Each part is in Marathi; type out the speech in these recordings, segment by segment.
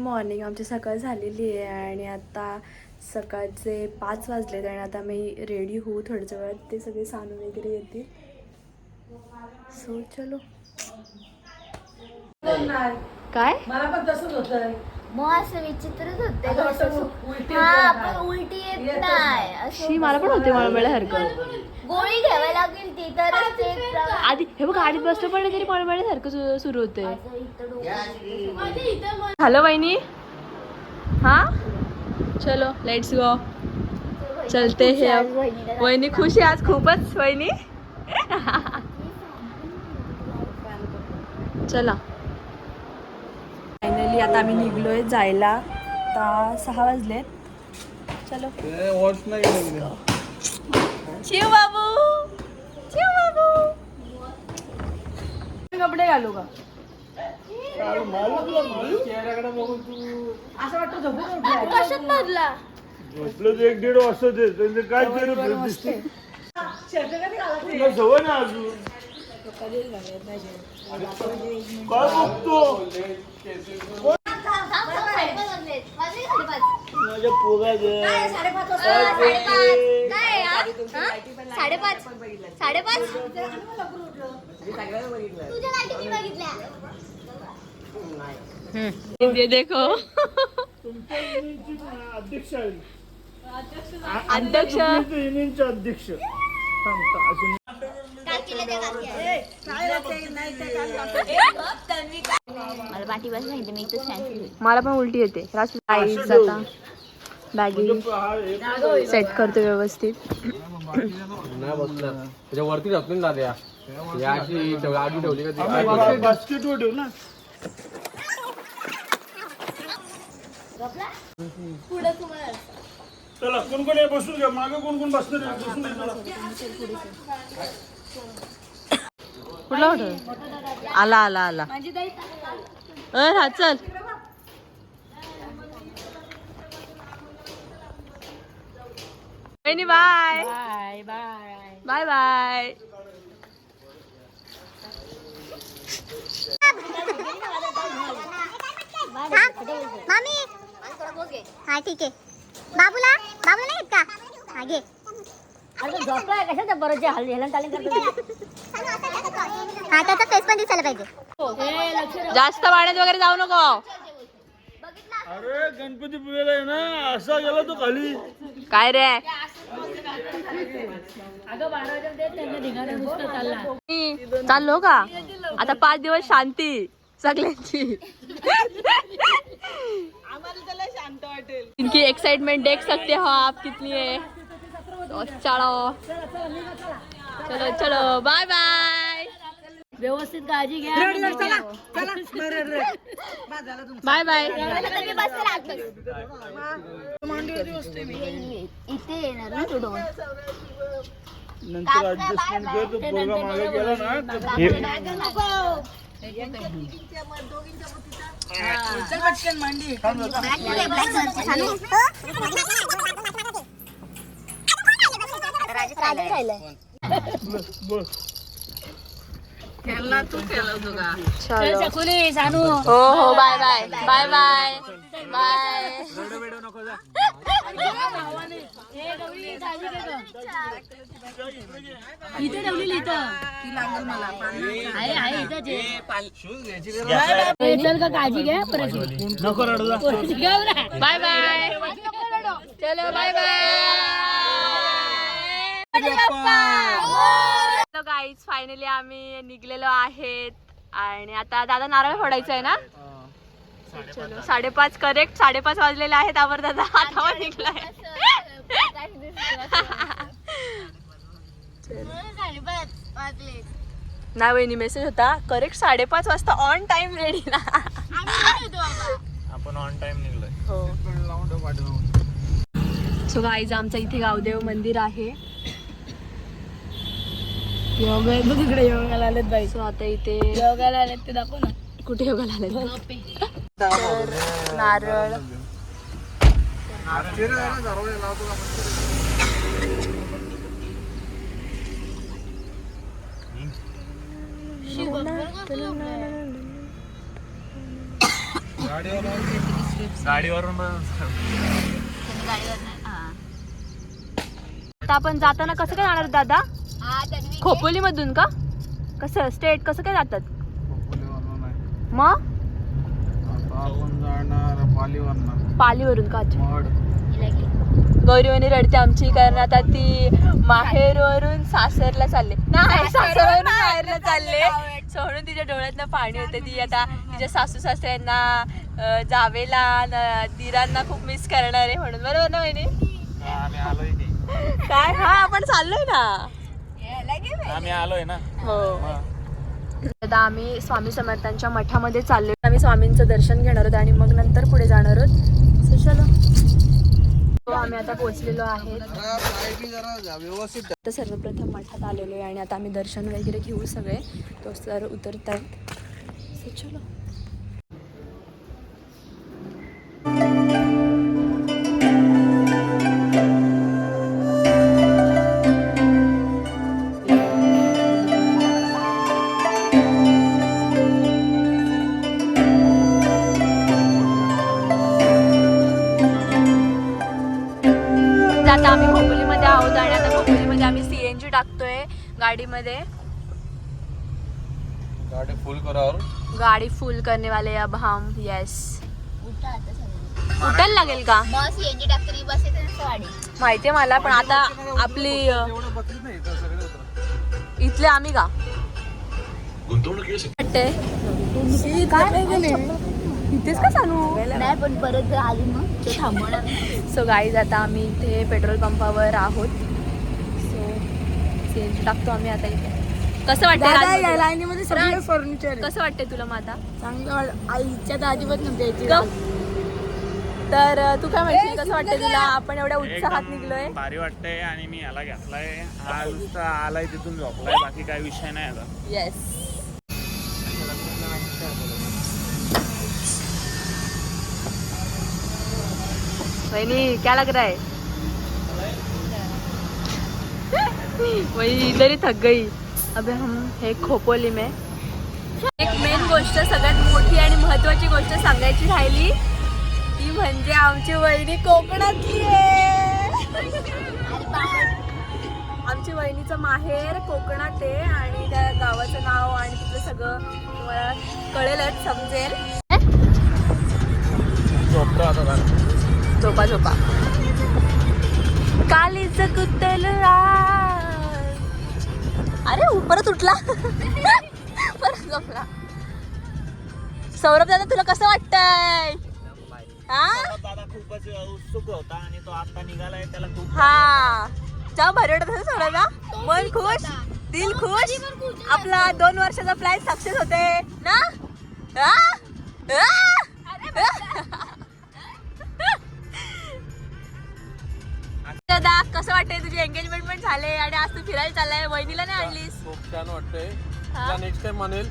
मॉर्निंग आमची सकाळ झालेली आहे आणि आता सकाळचे पाच वाजलेत आणि आता मी रेडी होऊ थोड्याच्या वेळात. ते सगळे सानू वगैरे येतील. सो चलो. काय? मला पण तसंच होतं मग असं विचित्रच होते असं उलटी हा पण? उलटी येत असं मला पण होते मळमळ्यासारखं गोळी घ्यावी लागेल ती तरच ते प्र- आधी हे बघ गाडीत बसलं पण तरी मळमळ्यासारखं सु- सुरू होते असं इथं डोकं हॅलो वहिनी. हा? चलो लेट्स गो चलते हे. अब. वहिनी खुश आहे आज खूपच वहिनी. चला. फायनली आता आम्ही निघलोय जायला. आता सहा वाजलेत. चलो. शिव बाबू! शिव बाबू! कपडे घालू का? असं वाटतं. कशात एक दीड वाजता ते काय सवय ना अजून? काय बघतो माझ्या पोराचं साडेपाच. काय? साडेपाच. साडेपाच? तुझ्या लाईटी मी बघितल्या. ये देखो. अध्यक्ष अध्यक्ष अध्यक्ष मला पाठी बस नाही मी कॅन्सल मला पण उलटी येते. आता बॅगी. सेट करतो व्यवस्थित. वरती ठेवली का ठेव ना. चला कोण कोण बसून घ्या. मागे कोण कोण बसणार आहे? बसून. कुठला होतं आला आला आला. अरे हा चल. बहिणी बाय बाय बाय बाय मामी. हा ठीक आहे. बाबूला? बाबूला नाही येत का झोपलाय हेलन चालेल पण दिसायला पाहिजे. जास्त पाण्यात वगैरे जाऊ नको. अरे गणपती पुळेला आहे ना असा गेला तो खाली. काय रे? चालला. का? आता पाच दिवस शांती सगळ्यांची. इनकी एक्साइटमेंट देख सकते हो आप कितनी है चलो चलो चलो बाय बाय व्यवस्थित काळजी घ्या. बाय बाय इथे येणार ना तू दोन नंतर ऍडजस्टमेंट कर तो पोरगा मागे गेला ना चलो. हो हो bye bye. Bye bye. Bye. इथे ठेवलेली इथं. आहे आहे इथंच आहे. चल का काळजी घ्या परत. नको बरं. Bye bye. चलो बाय बाय. गाईज फायनली आम्ही निघलेलो आहेत. आणि आता दादा नारळ फोडायचा आहे ना? चलो साडेपाच करेक्ट साडेपाच वाजलेले आहेत आवर दादा. हातावर निघलाय. नाही वहिनी मेसेज होता. करेक्ट साडेपाच वाजता ऑन टाइम रेडी ना. आपण ऑन टाइम निघलोय. हो. सो गाईज आमचं इथे गावदेव मंदिर आहे. योगा आहे. बघ इकडे योगाला आलेत बाई. सो आता इथे योगाला आलेत ते दाखव ना. कुठे योगाला आले तर नारळ. गाडीवर गाडीवरून गाडीवर आपण जाताना कसं काय जाणार दादा? खोपोली मधून का? कसं स्टेट कसं काय जातात? मग? पालीवरनं का? घे. गौरीवानी रडते आमची कारण आता ती माहेरवरून सासरला चालले. नाही सासरवरून माहेरला चालले. म्हणून तिच्या डोळ्यातनं पाणी होते ती आता तिच्या सासू सासऱ्यांना जावेला दिरांना खूप मिस करणार आहे म्हणून. बरोबर ना वहिनी? काय? हा आपण चाललोय ना. आम्ही आलोय ना. हो. आता आम्ही स्वामी समर्थांच्या मठामध्ये चाललो आम्ही स्वामींचं दर्शन घेणार आहोत आणि मग नंतर पुढे जाणार आहोत. चलो. हो, आम्ही आता पोहोचलेलो आहेत व्यवस्थित तर सर्वप्रथम मठात आलेलो आहे आणि आता आम्ही दर्शन वगैरे घेऊ सगळे. तो सर उतरत आहेत So चलो. गाडीमध्ये गाडी फुल करावर. गाडी फुल करने वाले अब हम येस उठा आता सगळे. उठायला लागेल का? बस यांची टाकतरी बस येते ना गाडी माहितीये मला पण आता आपली इथले आम्ही का? वाटते इथेच का सांगू नाही पण परत आली मग. सो गाईज आता आम्ही इथे पेट्रोल पंपावर आहोत. टाकतो आम्ही आता इथे. कसं वाटतं लाईनीमध्ये सगळे फर्निचर कसं वाटतंय तुला मग आता चांगलं वाट- आईच्या तर अजिबात नव्हते. तर अ, तू काय म्हणशील? कसं वाटतंय तुला? आपण एवढ्या उत्साहात निघलोय. भारी वाटतंय आणि मी याला घेतलाय. हा नुसता आलाय तिथून झोपलाय. बाकी काही विषय नाही आता. येस वहिनी क्या लग रहा है? वही इधर ही थक गई। अबे हम हे खोपोली में। एक मेन गोष्ट सगळ्यात मोठी आणि महत्वाची गोष्ट सांगायची राहिली ती म्हणजे आमची वहिनी कोकणातली आहे. आमची वहिनीचं माहेर कोकणात आहे आणि त्या गावाचं नाव आणि तिथलं सगळं तुम्हाला कळेलच समजेल. झोपा झोपा. कालीच कुतल अरे परत उठला. परत झोपला. सौरभ दादा तुला कसं वाटतंय? हा? दादा खूपच उत्सुक होता आणि तो आता निघालाय त्याला खूप हा. जाम भारी वाटत असेल सौरभला मन खुश दिल खुश. आपला दोन वर्षाचा प्लॅन सक्सेस होते. ना? हा? हा? दादा कसं वाटतंय तुझी एंगेजमेंट पण झाले आणि आज तू फिरायला चाललाय? वहिनीला नाही आणलीस? खूप छान वाटतंय. हा? तिला नेक्स्ट टाइम म्हणेल.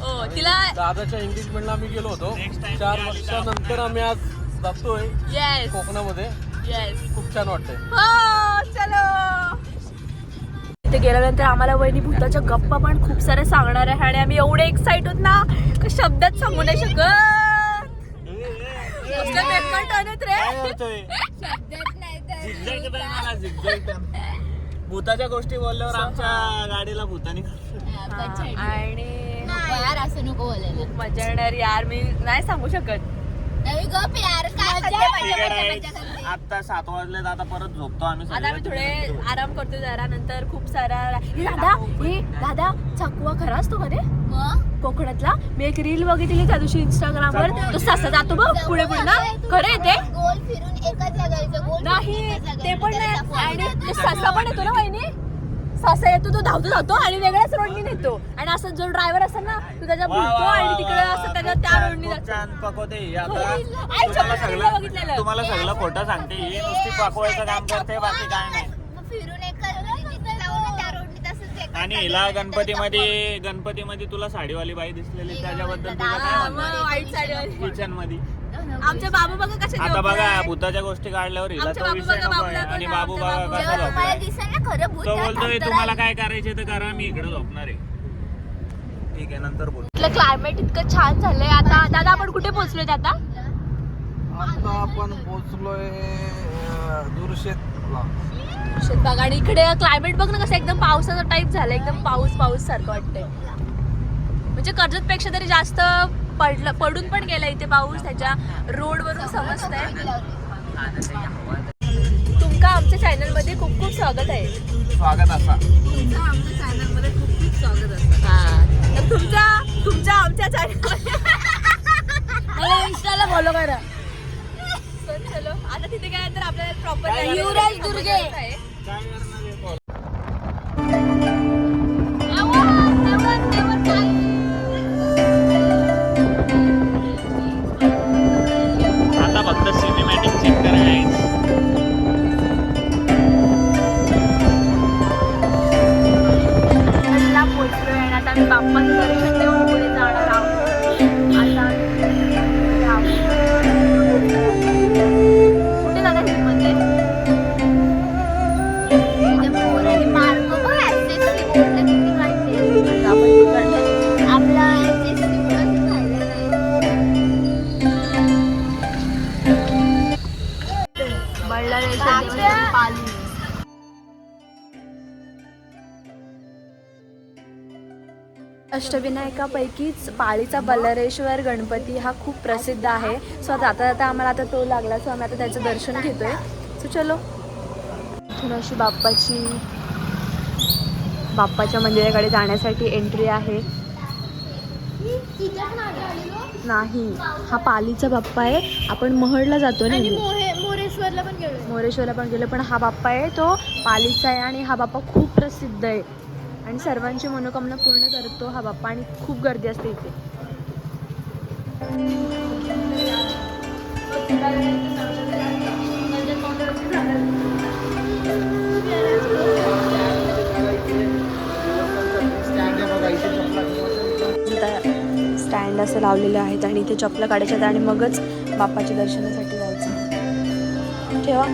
ओ तिला दादाच्या एंगेजमेंटला आम्ही गेलो होतो. चार वर्षानंतर आम्ही आज जातोय येस कोकणामध्ये. येस खूप छान वाटतंय. हो चलो. तिथे गेल्यानंतर आम्हाला वहिनी भूताच्या गप्पा पण खूप साऱ्या सांगणार आहे आणि आम्ही एवढे एक्साइट होत ना का शब्दात सांगू नाही शकत. कसलं बेकार रे? भूताच्या गोष्टी बोलल्यावर आमच्या गाडीला भूतानी आणि नको यार असं नको बोलायला. खूप मजा येणार यार मी नाही सांगू शकत. नवी गप यार काय सध्या मजा मजा मजा करते. आता सात वाजले आता परत झोपतो आम्ही आता आम्ही थोडे आराम करतो जरा नंतर खूप सारा हे दादा हे दादा चाकवा खरा असतो का रे? मग? कोकणातला. मी एक रील बघितली त्या दिवशी इंस्टाग्राम वर तो ससा जातो बघ पुढे पुढे ना खरं आहे ते. गोल फिरून एकाच जागा यायचं गोल नाही ते पण नाही. आणि ते ससा पण येतो ना वहिनी? ससा येतो तो धावतो धावतो आणि वेगळ्याच रोडनी नेतो. आणि असं जो ड्रायव्हर असतो ना तो त्याच्या बुडतो आणि तिकडे असं त्याच्या त्या रोडनी जातो. छान पकवते ही आई, आता छान तुम्हाला reel सगळं बघितलेलं. तुम्हाला सगळं खोटं सांगते. ही नुसती पकवायचं काम करते बाकी काय नाही. फिरून एका तिथं जाऊन ना त्या रोडनी तसंच एका आणि हिला गणपतीमध्ये गणपतीमध्ये तुला साडीवाली बाई दिसलेली त्याच्याबद्दल तुला काय वाईट साडीवाली किचनमध्ये आमचे बाबू बघा कसे आता. बघा भूताच्या गोष्टी काढल्यावर हिला तो बाबू विषय नको आहे. आणि बाबू आमच्या बघा कसा झोपलाय तो बोलतोय तुम्हाला राहा. काय करायचे तर करा मी इकडे झोपणार आहे. ठीक आहे नंतर बोल. इथलं क्लायमेट इतकं छान झालंय आता. दादा आपण कुठे पोहोचलोय आता? आता आपण पोहोचलोय दुर्शेतला शेतबाग आणि इकडे क्लायमेट बघ ना कसं एकदम पावसाचा टाईप झालं एकदम पाऊस पाऊस सारखं वाटतंय. म्हणजे कर्जत पेक्षा तरी जास्त पडलं पडून पण गेला इथे पाऊस त्याच्या रोड वरून समजतंय. तुमका आमच्या चॅनलमध्ये खूप खूप स्वागत आहे. स्वागत असा. हा. तर तुमचा तुमच्या आमच्या चॅनल मला इंस्टाला फॉलो करा. चलो आता तिथे काय तर आपल्याला प्रॉपर युवराज दुर्गे. आता फक्त सिनेमॅटिक चेक करायचं. ला आणि आता आम्ही बाप्पाचं दर्शन अष्टविनायकापैकीच पाळीचा बल्लारेश्वर गणपती हा खूप प्रसिद्ध आहे. सो जाता जाता आम्हाला आता तो लागला सो आम्ही आता त्याचं दर्शन घेतोय. सो चलो. इथून अशी बाप्पाची बाप्पाच्या मंदिराकडे जाण्यासाठी एंट्री आहे. नाही हा पालीचा बाप्पा आहे. आपण महडला जातो ना मोरेश्वरला पण गेलो मोरेश्वरला पण गेलो पण हा बाप्पा आहे तो पालीचा आहे आणि हा बाप्पा खूप प्रसिद्ध आहे. आणि सर्वांची मनोकामना पूर्ण करतो हा बाप्पा आणि खूप गर्दी असते इथे. स्टँड असं लावलेले आहेत आणि इथे चपला काढायच्या आहेत आणि मगच बाप्पाच्या दर्शनासाठी जायचं ठेवा.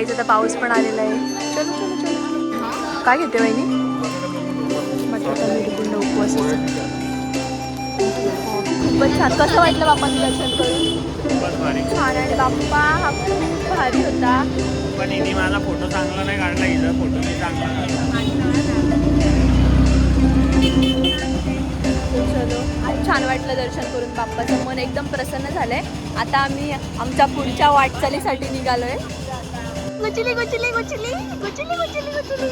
गाईचा तर पाऊस पण आलेला आहे. चलो चलो चलो. काय घेते वहिनी? मिरकुंड उपवासाचं खूपच छान. कसं वाटलं बाप्पाचं दर्शन करून? छान आणि बाप्पा हा खूप भारी होता. पण हिने माझा फोटो चांगला नाही काढला हिचा फोटो मी चांगला चलो. छान वाटलं दर्शन करून बाप्पाचं. मन एकदम प्रसन्न झालंय. आता आम्ही आमच्या पुढच्या वाटचालीसाठी निघालोय. गुचली गुचली गुचली गुचली गुचली गुचली.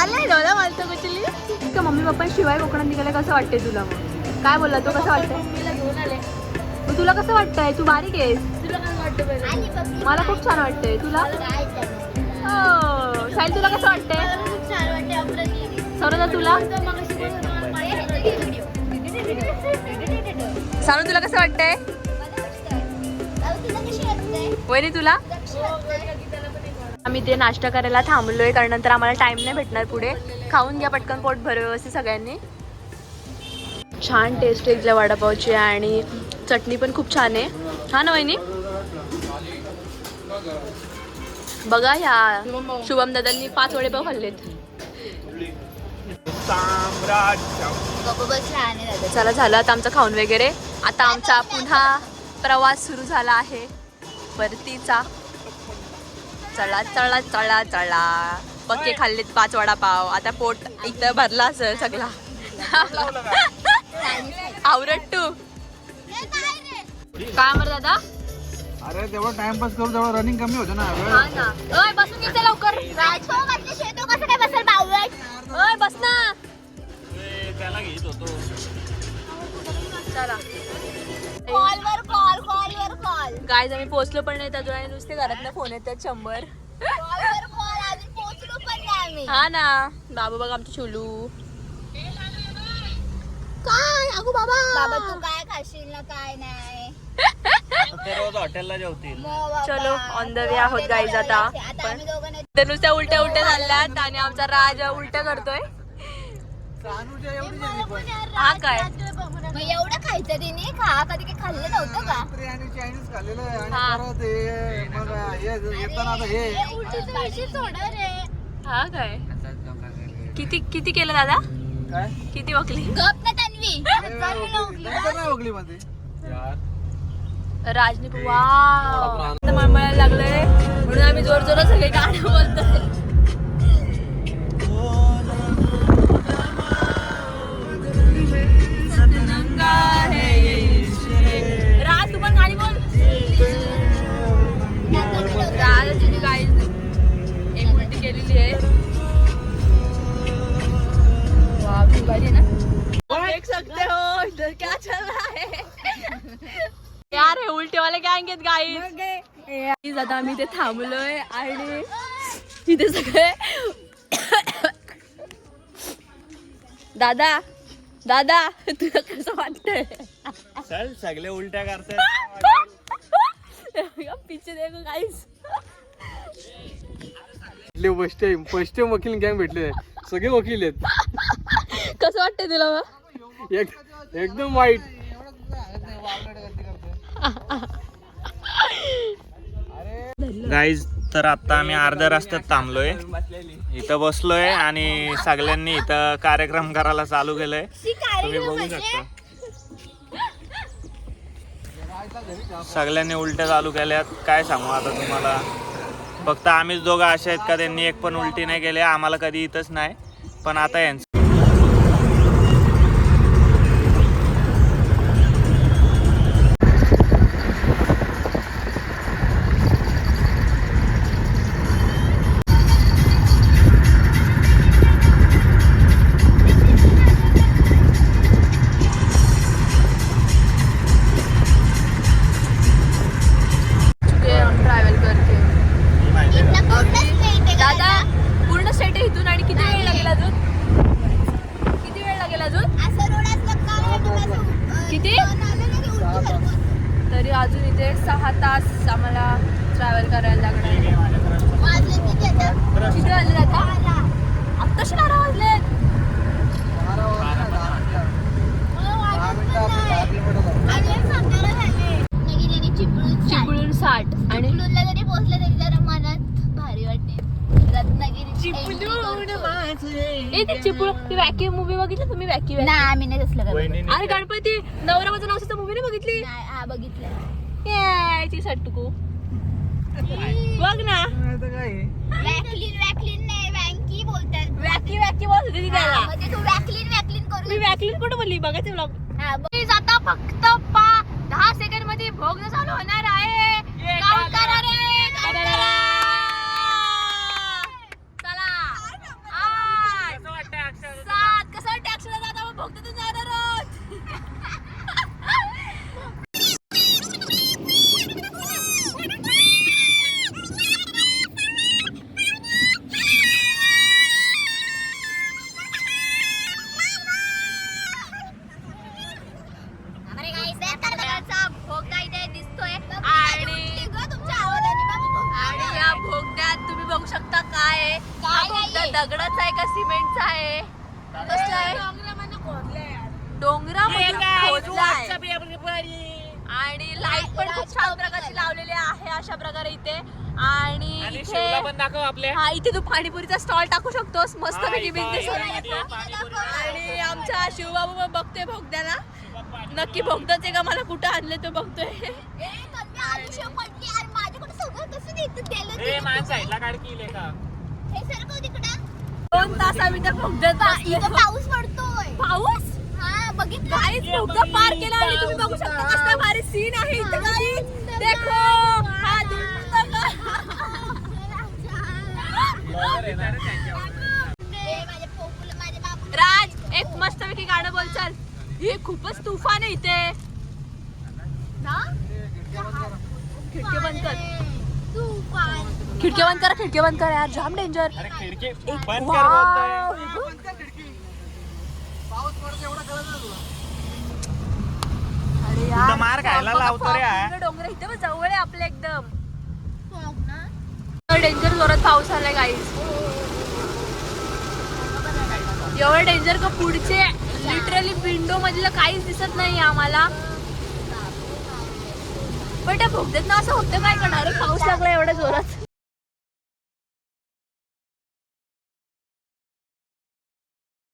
आलाय डोला मारतो गुचली. का मम्मी पप्पा शिवाय कोकणात निघाले कसं वाटतंय तुला मग? काय बोलला तो? कसं वाटतंय? घेऊन आले. मग तुला कसं वाटतंय? तू बारीक आहेस. तुला वाटतं मला खूप छान वाटतंय. तुला? हो. साहिल तुला कसं वाटतंय? खूप छान वाटते सरोजा तुला. सानू तुला कसं वाटतंय? वाटतं. अहो, तुला वाटते वहिनी वाटते आम्ही ते नाश्ता करायला थांबलोय कारण नंतर आम्हाला टाइम नाही भेटणार पुढे. खाऊन घ्या पटकन पोट भर व्यवस्थित सगळ्यांनी. छान टेस्ट आहे इथल्या वडापावची आणि चटणी पण खूप छान आहे. हा ना वहिनी? बघा ह्या शुभम दादांनी पाच वडेपाव खाल्लेत. चला झालं आता आमचं खाऊन वगैरे. आता आमचा पुन्हा प्रवास सुरू झाला आहे. परतीचा. चला चला चला चला. पक्के खाल्लेत पाच वडापाव. आता पोट इथं भरला असेल सगळा. आवरट तू. काय म्हणत दादा? अरे तेवढा टाइमपास करू तेवढा रनिंग कमी होतं ना. हा बसून लवकर. गायज आम्ही पोहोचलो पण नाही अजून आणि नुसते घरात फोन येतात शंभर. अजून पोहोचलो पण नाही आम्ही हा ना. बाबू बघ आमची चुलू. काय? अगो बाबा. बाबा तू काय खाशील ना काय नाही. ते रोज हॉटेलला जेवतील. मग बाबा. चलो, on the way आहोत guys आता. आता आम्ही दोघं नाही ते नुसत्या उलट्या उलट्या झाल्यात आणि आमचा राज उलट्या करतोय. हा काय? मग एवढं खायचं तिने खा कधी काही खाल्लं नव्हतं का? चायनीज खाल्लेलं आहे आणि हा. परत हे मग हे येताना आता हे. हे उलटीचं विषय सोडा रे. हा काय? किती किती केलं दादा? काय? किती वकली? गप ना तन्वी. नंतर नाही बघली मध्ये यार राजनी वा मळमळायला लागलंय. म्हणून आम्ही जोर जोरात सगळे गाणं बोलतोय. राज तू पण गाणी बोल. राजाची गाई एक उलटी केलेली आहे. वाह भी भारी है ना? देख सकते हो इधर क्या चल रहा है. यार हे उलटे वाले गँग आहेत गाई आता आम्ही इथे थांबलोय आणि इथे सगळे दादा दादा तुला कसं वाटतंय? चल सगळे उलट्या करतात. पिच्चे देखो गाईस इथले फर्स्ट टाइम फर्स्ट टाइम वकील गँग भेटले सगळे वकील आहेत. कसं वाटतंय तुला मग? एक एकदम वाईट. गाईज तर आता आम्ही अर्ध्या रस्त्यात थांबलोय. इथं बसलोय आणि सगळ्यांनी इथं कार्यक्रम करायला चालू केलंय. तुम्ही बघू शकता. सगळ्यांनी उलट्या चालू केल्यात. काय सांगू आता तुम्हाला? फक्त आम्हीच दोघं असे आहेत का? त्यांनी एक पण उलटी नाही केली. आम्हाला कधी इथंच नाही. पण आता यांचं रत्नागिरी ए ते चिपळूण ती वॅक्यूम मूवी बघितली तुम्ही वॅक्यूम नाही आम्ही नाही तसलं करत. वहिनीने अरे गणपती नवरा माझा नवसाचा मूवी नाही बघितली? नाही हा बघितलं सट्टुकू बघ ना. आता काय आहे? वॅकलिन वॅकलिन नाही वँकी बोलतात. वॅकी वॅकी बोलत होती ती त्याला म्हणजे तू वॅकलिन वॅकलिन करू मी वॅकलीन कुठं बोलली? बघायचं ब्लॉग हा, बघ. प्लीज आता फक्त पा दहा सेकंडमध्ये भोग चालू होणार आहे. Count करा रे count करा. शकतोस. मस्त पैकी बिझनेस आणि आमचा शिवबाबू पण बघतोय भोगद्याला. नक्की भोगदाच आहे का मला कुठं आणले तो बघतोय. हे. दोन तास आम्ही भोगद्यात बसलोय. पाऊस पडतोय. पाऊस? हा बघितलं? पार केला आणि तुम्ही बघू शकता कसला भारी सीन आहे. देखो हा दिसतो का? ए, माझे पोपुलं, माझे बाबू. राज एक मस्त पैकी गाणं बोल चाल. हे खूपच तुफान आहे इथे. ना? खिडकी बंद कर. तूफान. खिडकी बंद कर खिडकी बंद कर यार. जाम डेंजर अरे खिडकी बंद कर बोलतोय. अरे तू तर मार खायला लावतो रे हा. डोंगर इथे जवळ आहे आपल्या एकदम. ना डेंजर जोरात पाऊस आलाय गाईस एवढं डेंजर का पुढचे लिटरली विंडो मधलं काहीच दिसत नाही आम्हाला. पण त्या भोगदेत ना असं होतं काय करणार? पाऊस लागला एवढ्या जोरात.